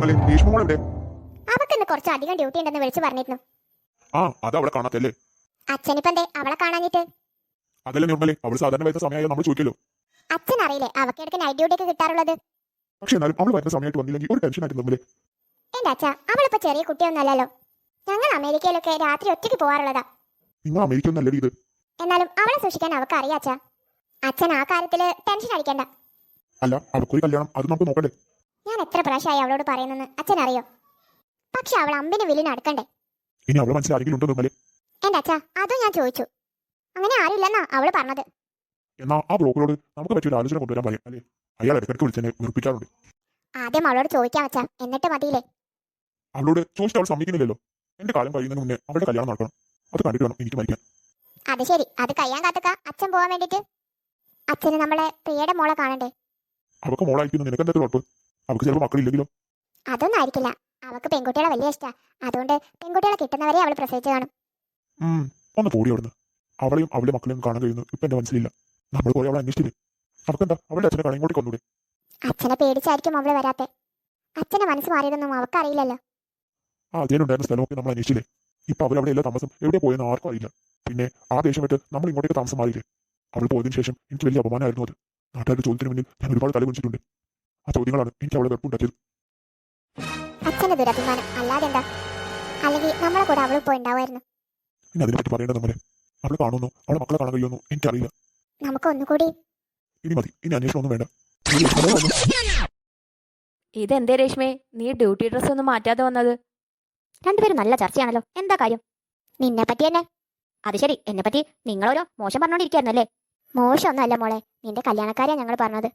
മോൾ കുറച്ച് അധികം ഡ്യൂട്ടി ഉണ്ടെന്ന് വിളിച്ചു പറഞ്ഞിരുന്നു. ആ അത് അവളെ കാണാത്തല്ലേ? അച്ഛനിപ്പന്തേ? അവളെ കാണാഞ്ഞിട്ട്? അതല്ലേ നിർമ്മലേ അവൾ സാധാരണ വരുന്ന സമയമായി നമ്മൾ ചോദിക്കല്ലോ അച്ഛൻ അറിയില്ലേ നൈറ്റ് ഡ്യൂട്ടി ഒക്കെ കിട്ടാറുള്ളത്? പക്ഷെ എന്നാലും അവൾ വരുന്ന സമയത്ത് വന്നില്ലെങ്കിൽ ഒരു ടെൻഷൻ ആയിട്ട് നിർമ്മലേ. എന്റെ അച്ഛ അവളിപ്പോ ചെറിയ കുട്ടിയൊന്നല്ലല്ലോ ഞങ്ങൾ അമേരിക്കയിലൊക്കെ രാത്രി ഒറ്റയ്ക്ക് പോവാറുള്ളതാ. നിങ്ങൾ അമേരിക്ക ഒന്നല്ലേ ഇത്. എന്നാലും അവളെ സൂക്ഷിക്കാൻ അവക്ക് അറിയാച്ചാ അച്ഛൻ ആ കാര്യത്തിൽ ടെൻഷൻ അടിക്കണ്ട. അല്ല അവക്കൊരു കല്യാണം അത് നമുക്ക് നോക്കണ്ടേ? ഞാൻ എത്ര പ്രാവശ്യമായി അവളോട് പറയുന്നെന്ന് അച്ഛൻ അറിയോ പക്ഷെ അവൾ അമ്പിന് വില്ലിന് അടുക്കണ്ടേ ഇനി അവളെ നിർമ്മലേ എന്റെ അച്ഛാ അതും ഞാൻ ചോദിച്ചു. അങ്ങനെ ആരുമില്ലെന്നാ അവൾ പറഞ്ഞത്. എന്നാ ആ ബ്രോക്കറോട് നമുക്ക് പറ്റിയൊരു ആലോചന കൊണ്ടുവരാൻ പറയാം അല്ലേ? അയാൾ ഇടയ്ക്കിടയ്ക്ക് വിളിച്ചെന്നെ വെറുപ്പിക്കാറുണ്ട്. ആദ്യം അവളോട് ചോദിക്കാം അച്ഛാ എന്നിട്ട് മതിയില്ലേ? അവളോട് ചോദിച്ചിട്ട് അവൾ സമ്മതിക്കുന്നില്ലല്ലോ. എന്റെ കാലം കഴിയുന്നതിന് മുന്നേ അവളുടെ കല്യാണം നടക്കണം. അത് കണ്ടിട്ട് വേണം എനിക്ക് മരിക്കാൻ. അത് ശരി. അത് കഴിയാൻ കാത്തക്ക അച്ഛൻ പോവാൻ വേണ്ടിട്ട് അച്ഛന് നമ്മളെ പ്രിയയുടെ മോളെ കാണണ്ടേ? അവൾക്ക് മോളായിരിക്കുന്നു. നിനക്ക് എന്തൊക്കെ കുഴപ്പം അവൾക്ക് ചിലപ്പോൾ മക്കളില്ലെങ്കിലോ? അതൊന്നും ആയിരിക്കില്ല അവക്ക് പെൺകുട്ടികളെ വലിയ ഇഷ്ടാ. അതുകൊണ്ട് പെൺകുട്ടികളെ കിട്ടുന്നവരെ അവൾ പ്രസവിച്ചു കാണും. ഉം, ഒന്ന് പോടി അവിടുന്ന്. അവളെയും അവളുടെ മക്കളെയും കാണാൻ കഴിയുന്നു. ഇപ്പൊ എന്റെ മനസ്സിലില്ല. നമ്മൾ പോയി അവളെ അന്വേഷിച്ചില്ലേ? അവക്കെന്താ അവളുടെ അച്ഛനെ കാണാൻ കൂടി കൊന്നൂടെ. അച്ഛനെ പേടിച്ചായിരിക്കും അവൾ വരാത്തെ. അച്ഛനെ മനസ്സ് മാറിയതൊന്നും അവക്കറിയില്ലല്ലോ ആ അജയനുണ്ടായിരുന്ന സ്ഥലമൊക്കെ നമ്മൾ അന്വേഷിച്ചില്ലേ? ഇപ്പൊ അവരവിടെ എല്ലാ താമസം എവിടെ പോയെന്ന് ആർക്കും അറിയില്ല. പിന്നെ ആ ദേഷ്യം വിട്ട് നമ്മൾ ഇങ്ങോട്ടേക്ക് താമസം മാറിയില്ലേ? അവൾ പോയതിനു ശേഷം എനിക്ക് വലിയ അപമാനമായിരുന്നു അത്. നാട്ടുകാരുടെ ചോദ്യത്തിന് മുന്നിൽ ഞാൻ ഒരുപാട് തല കുടിച്ചിട്ടുണ്ട് ആ ചോദ്യങ്ങളാണ് എനിക്ക് അവളെ വെറുപ്പുണ്ടാക്കിയത്. അച്ഛന്റെ ദുരഭിമാനം അല്ലാതെ എന്താ? അല്ലെങ്കിൽ നമ്മളെ കൂടെ അവൾ പോയി ഉണ്ടാവുമായിരുന്നു ഇനി അതിനെപ്പറ്റി പറയേണ്ടത് നമ്മളെ അവളെ കാണുന്നു അവളെ മക്കളെ കാണാൻ കഴിയുന്നു എനിക്കറിയില്ല. നമുക്ക് ഒന്നുകൂടി ഇനി മതി ഇനി അന്വേഷണം ഒന്നും വേണ്ട. വന്നു. ഇതെന്തേ രേഷ്മേ? നീ ഡ്യൂട്ടി ഡ്രസ് ഒന്നും മാറ്റാതെ വന്നത്. രണ്ടുപേരും നല്ല ചർച്ചയാണല്ലോ. എന്താ കാര്യം? നിന്നെ പറ്റി തന്നെ അത് ശരി എന്നെ പറ്റി നിങ്ങളോരോ മോശം പറഞ്ഞോണ്ടിരിക്കായിരുന്നല്ലേ? മോശമൊന്നുമല്ല മോളെ നിന്റെ കല്യാണക്കാരെയാണ് ഞങ്ങൾ പറഞ്ഞത്.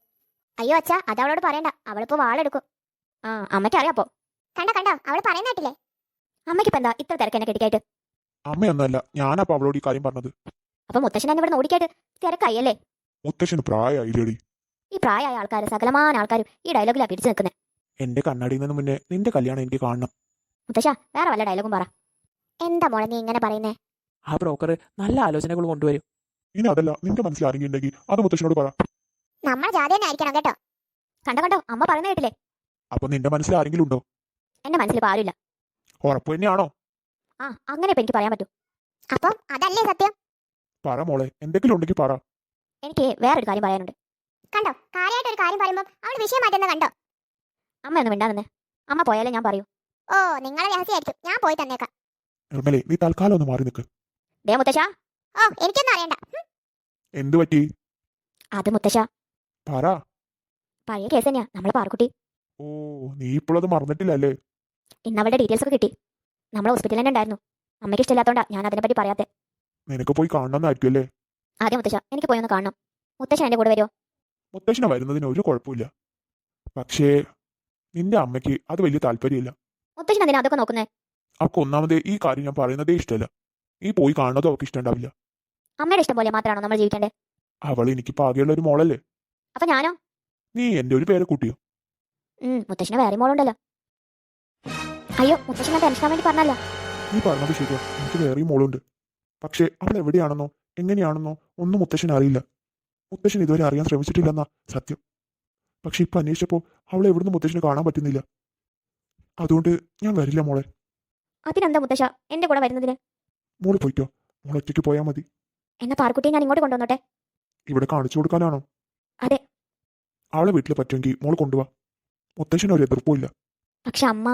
അയ്യോ അച്ഛാ അത് അവളോട് പറയണ്ട. അവളിപ്പോ വാളെടുക്കും. ആ അമ്മയ്ക്ക് അറിയാപ്പോ കണ്ടോ കണ്ടോ അവൾ പറയുന്നേ കേട്ടില്ലേ? അമ്മയ്ക്ക് എന്താ ഇത്ര തിരക്കെന്നെ കെട്ടിക്കായിട്ട്? അമ്മയൊന്നല്ല ഞാനപ്പോ അവളോട് ഈ കാര്യം പറഞ്ഞത്. അപ്പൊ മുത്തശ്ശൻ എന്നെ ഇവിടെ ഓടിക്കായിട്ട് തിരക്കായല്ലേ? മുത്തശ്ശന് പ്രായമായില്ലേടി ഈ പ്രായമായ ആൾക്കാർ സകലമാന ആൾക്കാരും ഈ ഡയലോഗിലാ പിടിച്ചു നിൽക്കുന്നത് എന്റെ കണ്ണാടിയിൽ നിന്ന് മുന്നേ നിന്റെ കല്യാണം എനിക്ക് കാണണം. മുത്തശ്ശ വേറെ വല്ല ഡയലോഗും പറ. എന്താ മോളെ നീ ഇങ്ങനെ പറയുന്നേ? ആ ബ്രോക്കർ നല്ല ആലോചനകൾ കൊണ്ടുവരും. ഇനി അതല്ല നിന്റെ മനസ്സിൽ ആരെങ്കിലും ഉണ്ടെങ്കിൽ അത് മുത്തശ്ശനോട് പറ. നമ്മൾ ജാതി തന്നെ ആയിരിക്കണം കേട്ടോ. കണ്ടോ കണ്ടോ? അമ്മ പറയുന്ന കേട്ടില്ലേ? അപ്പൊ നിന്റെ മനസ്സിൽ ആരെങ്കിലും ഉണ്ടോ? എന്റെ മനസ്സിൽ ആരുമില്ല. ഉറപ്പ് തന്നെയാണോ? ആ അങ്ങനെ ഇപ്പൊ എനിക്ക് പറയാൻ പറ്റൂ. അപ്പം അതല്ലേ സത്യം? പറ മോളെ എന്തെങ്കിലും ഉണ്ടെങ്കിൽ പറ. എനിക്ക് വേറൊരു കാര്യം പറയാനുണ്ട്. കണ്ടോ? കാര്യമായിട്ട് ഒരു കാര്യം പറയുമ്പോൾ അവൾ വിഷയം മാറ്റുന്ന കണ്ടോ? അമ്മ ഒന്ന് മിണ്ടാന്നെ അമ്മ പോയാലേ ഞാൻ പറയൂ. ഓ നിങ്ങളെ രഹസ്യമായിരിക്കും. ഞാൻ പോയി തന്നേക്കാം. നിർമ്മലേ നീ തൽക്കാലം ഒന്ന് മാറി നിൽക്ക് ദേ മുത്തശ്ശ. ഓ എനിക്കൊന്നും അറിയണ്ട. എന്തു പറ്റി? അത് മുത്തശ്ശ പറ. പഴയ കേസ് തന്നെയാ. നമ്മളെ പാറക്കുട്ടി. ഓ നീ ഇപ്പോഴത് മറന്നിട്ടില്ല അല്ലേ ഇന്ന് അവളുടെ ഡീറ്റെയിൽസ് ഒക്കെ കിട്ടി. നമ്മളെ ഹോസ്പിറ്റലിൽ തന്നെ ഉണ്ടായിരുന്നു. അമ്മയ്ക്ക് ഇഷ്ടമില്ലാത്തോണ്ടാ ഞാൻ അതിനെപ്പറ്റി പറയാത്തെ. നിനക്ക് പോയി കാണണമെന്നായിരിക്കും അല്ലേ? ആദ്യം മുത്തശ്ശ എനിക്ക് പോയി ഒന്ന് കാണണം. മുത്തശ്ശൻ എന്റെ കൂടെ വരുമോ മുത്തശ്ശന വരുന്നതിന് ഒരു കുഴപ്പമില്ല. പക്ഷേ നിന്റെ അമ്മയ്ക്ക് അത് വലിയ താല്പര്യമില്ല. മുത്തശ്ശൻ എന്തിനാ അതൊക്കെ നോക്കുന്നേ? അവൾക്ക് ഒന്നാമത് ഈ കാര്യം ഞാൻ പറയുന്നതേ ഇഷ്ടമല്ല. നീ പോയി കാണുന്നതും അവൾക്ക് ഇഷ്ടമുണ്ടാവില്ല. അമ്മയുടെ ഇഷ്ടം പോലെ മാത്രമാണോ നമ്മൾ ജീവിക്കേണ്ടേ? അവൾ എനിക്ക് പാകെയുള്ള ഒരു മോളല്ലേ? അപ്പൊ ഞാനോ? നീ എന്റെ ഒരു പേരെ കൂട്ടിയോ? മുത്തശ്ശിനെ വേറെ മോളുണ്ടല്ലോ. അയ്യോ മുത്തശ്ശനെ ടെൻഷൻ വേണ്ടി പറഞ്ഞല്ലോ. നീ പറഞ്ഞത് ശരിയാ. എനിക്ക് വേറെയും മോളുണ്ട്. പക്ഷേ അവൾ എവിടെയാണെന്നോ എങ്ങനെയാണെന്നോ ഒന്നും മുത്തശ്ശൻ അറിയില്ല. മുത്തശ്ശൻ ഇതുവരെ അറിയാൻ ശ്രമിച്ചിട്ടില്ലെന്നാ സത്യം. പക്ഷെ ഇപ്പൊ അന്വേഷിച്ചപ്പോ അവളെ എവിടുന്ന് മുത്തശ്ശന് കാണാൻ പറ്റുന്നില്ല. അതുകൊണ്ട് ഞാൻ വരില്ല മോളെ. അതിനെന്താ മുത്തശ്ശ? എന്റെ കൂടെ വരുന്നതിന്? മോൾ പോയിക്കോ മോൾ ഒറ്റയ്ക്ക് പോയാൽ മതി. എന്നാ പാർക്കുട്ടിയെ ഞാൻ ഇങ്ങോട്ട് കൊണ്ടുവന്നോട്ടെ? ഇവിടെ കാണിച്ചു കൊടുക്കാനാണോ? അതെ. അവളെ വീട്ടിൽ പറ്റുമെങ്കിൽ മോൾ കൊണ്ടുപോവാ മുത്തശ്ശന് ഒരു എതിർപ്പുമില്ല പക്ഷെ അമ്മ.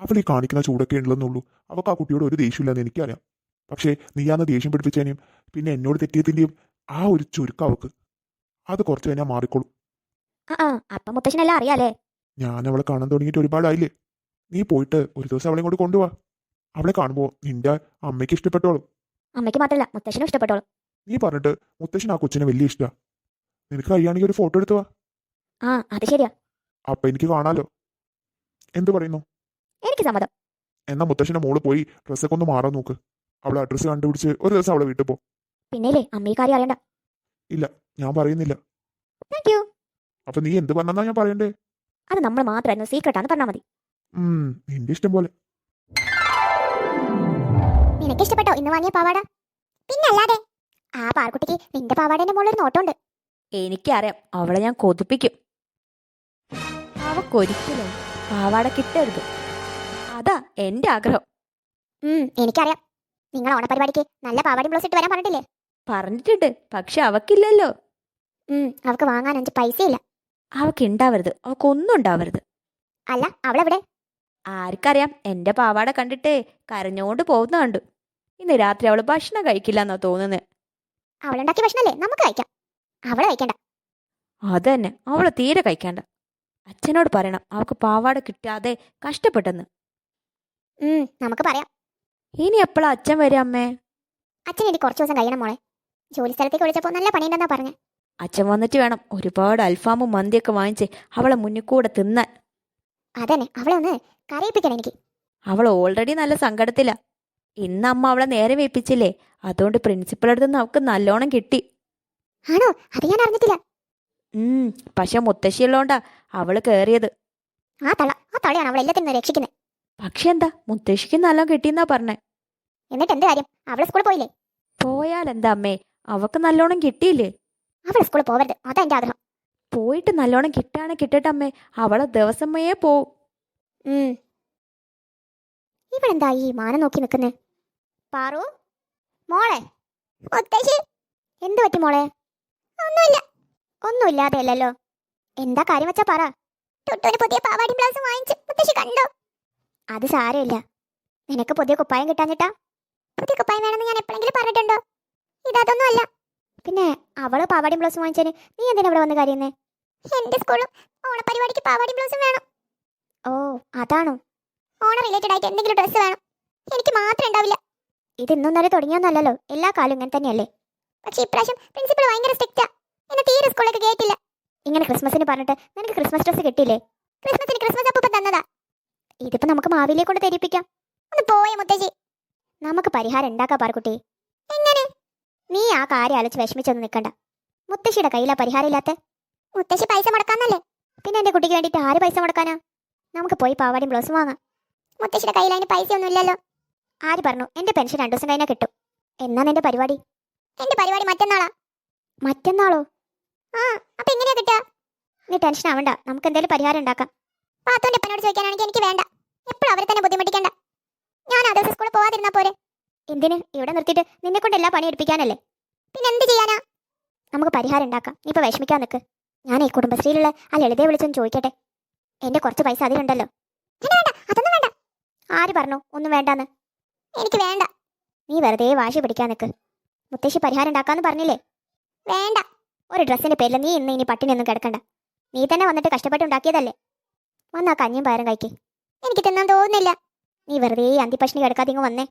അവൾ ഈ കാണിക്കുന്ന ചൂടൊക്കെ ഉണ്ടെന്നുള്ളൂ. അവൾക്ക് ആ കുട്ടിയോട് ഒരു ദേഷ്യമില്ലെന്ന് എനിക്കറിയാം. പക്ഷേ നീയാന്ന് ദേഷ്യം പിടിപ്പിച്ചതിനെയും പിന്നെ എന്നോട് തെറ്റിയതിന്റെയും ആ ഒരു ചുരുക്കം അവക്ക്. അത് കുറച്ച് കഴിഞ്ഞാൽ മാറിക്കോളും. ആ ആ. അപ്പൊ മുത്തശ്ശനെല്ലാം അറിയാലേ ഞാൻ അവളെ കാണാൻ തുടങ്ങിയിട്ട് ഒരുപാടായില്ലേ? നീ പോയിട്ട് ഒരു ദിവസം അവളെ ഇങ്ങോട്ട് കൊണ്ടുപോവാ അവളെ കാണുമ്പോൾ നിന്റെ അമ്മയ്ക്ക് ഇഷ്ടപ്പെട്ടോളും. അമ്മയ്ക്ക് മാത്രമല്ല മുത്തശ്ശനും ഇഷ്ടപ്പെട്ടോളും. നീ പറഞ്ഞിട്ട് മുത്തശ്ശൻ ആ കൊച്ചിനെ വലിയ ഇഷ്ടമാണ് നിനക്ക് കഴിയുകയാണെങ്കിൽ ഒരു ഫോട്ടോ എടുത്തു വാ. ആ അത് ശരിയാ. അപ്പൊ എനിക്ക് കാണാലോ? എന്ത് പറയുന്നു? എനിക്ക് സമ്മതം. എന്നാ മുത്തശ്ശന്റെ മോൾ പോയി ഡ്രസ്സൊക്കെ ഒന്ന് മാറാൻ നോക്ക്. അവളെ അഡ്രസ്സ് കണ്ടുപിടിച്ച് ഒരു ദിവസം അവളെ വീട്ടിൽ പോ. പിന്നെ അമ്മ ഈ കാര്യം അറിയണ്ട. ഞാൻ പറയുന്നില്ല. താങ്ക് യു അപ്പൊ നീ എന്ത് പറഞ്ഞാ ഞാൻ പറയണ്ടേ? അത് നമ്മൾ മാത്രമായിരുന്നു സീക്രട്ടാന്ന് പറഞ്ഞാൽ മതി. നിന്റെ ഇഷ്ടം പോലെ. നിനക്ക് ഇഷ്ടപ്പെട്ടോ ഇന്ന് വാങ്ങിയ പാവാട? പിന്നല്ലാതെ ആ പാർക്കുട്ടിക്ക് നിന്റെ പാവാടേന്റെ മുകളിൽ ഒരു നോട്ടമുണ്ട്. എനിക്കറിയാം. അവളെ ഞാൻ കൊതിപ്പിക്കും. അവക്കൊരിക്കലും പാവാട കിട്ടരുത്. അതാ എന്റെ ആഗ്രഹം. ഉം എനിക്കറിയാം. നിങ്ങൾ ഓണപരിപാടിക്ക് നല്ല പാവാടി ബ്ലൗസ് ഇട്ട് വരാൻ പറഞ്ഞിട്ടില്ലേ? പറഞ്ഞിട്ടുണ്ട്. പക്ഷെ അവക്കില്ലല്ലോ. ഉം അവൾക്ക് വാങ്ങാൻ അഞ്ച് പൈസയില്ല. അവക്ക് ഉണ്ടാവരുത് അവക്കൊന്നും ഉണ്ടാവരുത് അല്ല അവളെവിടെ? ആർക്കറിയാം. എന്റെ പാവാട കണ്ടിട്ട് കരഞ്ഞോണ്ട് പോകുന്ന കണ്ടു. ഇന്ന് രാത്രി അവൾ ഭക്ഷണം കഴിക്കില്ല എന്നാ തോന്നുന്നത് അവളുണ്ടാക്കിയ ഭക്ഷണല്ലേ? നമുക്ക് കഴിക്കാം. അവളെ കഴിക്കണ്ട. അതന്നെ. അവൾ തീരെ കഴിക്കണ്ട. അച്ഛനോട് പറയണം. അവക്ക് പാവാട കിട്ടാതെ കഷ്ടപ്പെട്ടെന്ന്. ഉം നമുക്ക് പറയാം. ഇനി എപ്പോഴാ അച്ഛൻ വരും അമ്മേ? അച്ഛൻ ഇനി കുറച്ച് ദിവസം കഴിയണം മോളെ. ജോലി സ്ഥലത്തേക്ക് വിളിച്ചപ്പോൾ നല്ല പണിയുണ്ടെന്നാ പറഞ്ഞേ. അച്ഛൻ വന്നിട്ട് വേണം ഒരുപാട് അൽഫാമും മന്തിയൊക്കെ വാങ്ങിച്ച് അവളെ മുന്നിൽ കൂടെ തിന്നാൻ. അതന്നെ. അവളെ ഒന്ന് കരയിപ്പിക്കണം എനിക്ക്. അവൾ ഓൾറെഡി നല്ല സങ്കടത്തിലാ. ഇന്ന് അമ്മ അവളെ നേരെ വേപ്പിച്ചില്ലേ അതുകൊണ്ട് പ്രിൻസിപ്പളടുത്തുനിന്ന് നിന്ന് അവൾക്ക് നല്ലോണം കിട്ടി. ആണോ? അത് ഞാൻ അറിഞ്ഞിട്ടില്ല. ഉം പക്ഷെ മുത്തശ്ശിയുള്ളോണ്ടാ അവൾ കേറിയത്. ആ തള ആ തളയാണ് അവൾ എല്ലാത്തിനും രക്ഷിക്കുന്നത് പക്ഷെ എന്താ മുത്തശ്ശിക്ക് നല്ല കിട്ടിയെന്നാ പറഞ്ഞേ. എന്നിട്ട് എന്ത് കാര്യം? അവൾ സ്കൂളിൽ പോയില്ലേ? പോയാൽ എന്താ അമ്മേ? അവക്ക് നല്ലോണം കിട്ടിയില്ലേ? അവൾ സ്കൂളിൽ പോവരുത്. അതാ എന്റെ ആഗ്രഹം. പോയിട്ട് നല്ലോണം കിട്ടാണ് കിട്ടട്ടെ അമ്മേ അവളെ ദിവസമേ പോവും. ഉം. ഇവളെന്താ ഈ മാനം നോക്കി നിൽക്കുന്നേ പാറു? മോളെ? മുത്തശ്ശി? എന്ത് പറ്റി മോളെ? ഒന്നുമില്ല. ഒന്നുമില്ലാതെയല്ലോ എന്താ കാര്യം വെച്ചാ പറ. തൊട്ടൊരു പുതിയ പാവാടി ബ്ലൗസ് വാങ്ങിച്ചു മുത്തശ്ശി കണ്ടോ? അത് സാരമില്ല. നിനക്ക് പുതിയ കുപ്പായം കിട്ടാഞ്ഞിട്ടാ? പുതിയ കുപ്പായം വേണമെന്ന് ഞാൻ എപ്പോഴെങ്കിലും പറഞ്ഞിട്ടുണ്ടോ? ഇതൊന്നും അല്ല പിന്നെ അവൾ പാവാടി ബ്ലൗസ് വാങ്ങിച്ചതിന് നീ എന്തിനാ ഇവിടെ വന്ന് കരയുന്നേ? എന്റെ സ്കൂളും ഓണപരിപാടിക്ക് പാവാടി ബ്ലൗസും വേണം. ഓ അതാണോ? ഓണ റിലേറ്റഡ് ആയിട്ട് എന്തെങ്കിലും ഡ്രസ്സ് വേണം. എനിക്ക് മാത്രം ഉണ്ടാവില്ല. ഇത് ഇന്നും നേരെ തുടങ്ങിയൊന്നല്ലോ എല്ലാ കാലവും ഇങ്ങനെ തന്നെയല്ലേ? പക്ഷേ ഇപ്രാവശ്യം പ്രിൻസിപ്പൾ ഭയങ്കര സ്ട്രിക്റ്റാ എന്നെ തീരെ സ്കൂളിലേക്ക് കേട്ടില്ല. ഇങ്ങനെ ക്രിസ്മസിന് പറഞ്ഞിട്ട് നിനക്ക് ക്രിസ്മസ് ഡ്രസ്സ് കിട്ടിയില്ലേ? ക്രിസ്മസിന് ക്രിസ്മസ് അപ്പം തന്നതാ. ഇതിപ്പോ നമുക്ക് മാവിലെ കൊണ്ട് തെരിപ്പിക്കാം. ഒന്ന് പോയ മുത്തശ്ശി. നമുക്ക് പരിഹാരം ഉണ്ടാക്കാം പാർക്കുട്ടി എങ്ങനെ? നീ ആ കാര്യം ആലോചിച്ച് വിഷമിച്ചൊന്നും നിൽക്കണ്ട. മുത്തശ്ശിയുടെ കയ്യിലാ പരിഹാരം ഇല്ലാത്ത. മുത്തശ്ശി പൈസ മുടക്കാന്നല്ലേ? പിന്നെ എന്റെ കുട്ടിക്ക് വേണ്ടിട്ട് ആര് പൈസ മുടക്കാനാ? നമുക്ക് പോയി പാവാടിയും ബ്ലൗസും വാങ്ങാം. മുത്തശ്ശിയുടെ കയ്യിൽ അതിന് പൈസ ഒന്നും ഇല്ലല്ലോ. ആര് പറഞ്ഞു? എന്റെ പെൻഷൻ രണ്ടു ദിവസം കഴിഞ്ഞാൽ കിട്ടും. എന്നാ നിന്റെ പരിപാടി? എന്റെ പരിപാടി മറ്റന്നാളാ. മറ്റന്നാളോ? ആ അപ്പൊ എങ്ങനെയാ കിട്ടുക? നീ ടെൻഷൻ ആവണ്ട നമുക്ക് എന്തെങ്കിലും പരിഹാരം ഉണ്ടാക്കാം. പാത്തോന്റെ അപ്പനോട് ചോദിക്കാനാണെങ്കിൽ എനിക്ക് വേണ്ട. എപ്പോഴും അവരെ തന്നെ ബുദ്ധിമുട്ടിക്കണ്ട. ഞാൻ ആ ദിവസം സ്കൂളിൽ പോവാതിരുന്നാ പോരെ? എന്തിന്? ഇവിടെ നിർത്തിയിട്ട് നിന്നെ കൊണ്ട് എല്ലാ പണി എടുപ്പിക്കാനല്ലേ? പിന്നെ എന്ത് ചെയ്യാനാ? നമുക്ക് പരിഹാരം ഉണ്ടാക്കാം. നീ ഇപ്പൊ വിഷമിക്കാൻ നിൽക്ക് ഞാൻ ഈ കുടുംബശ്രീയിലുള്ള ആ ലളിതയെ വിളിച്ചൊന്ന് ചോദിക്കട്ടെ. എന്റെ കുറച്ച് പൈസ അതിലുണ്ടല്ലോ. അതൊന്നും വേണ്ട. ആര് പറഞ്ഞു ഒന്നും വേണ്ടാന്ന്? എനിക്ക് വേണ്ട. നീ വെറുതെ വാശി പിടിക്കാൻ നിൽക്ക് മുത്തശ്ശി പരിഹാരം ഉണ്ടാക്കാന്ന് പറഞ്ഞില്ലേ? വേണ്ട. ഒരു ഡ്രസ്സിന്റെ പേരിൽ നീ ഇന്ന് ഇനി പട്ടിണിയൊന്നും കിടക്കണ്ട. നീ തന്നെ വന്നിട്ട് കഷ്ടപ്പെട്ട് ഉണ്ടാക്കിയതല്ലേ? വന്നാ കഞ്ഞിയും പയറും കഴിക്കേ. എനിക്ക് തിന്നാൻ തോന്നുന്നില്ല. നീ വെറുതെ അന്തിപ്പഷ്ണി കിടക്കാതെ ഇങ്ങ് വന്നേ.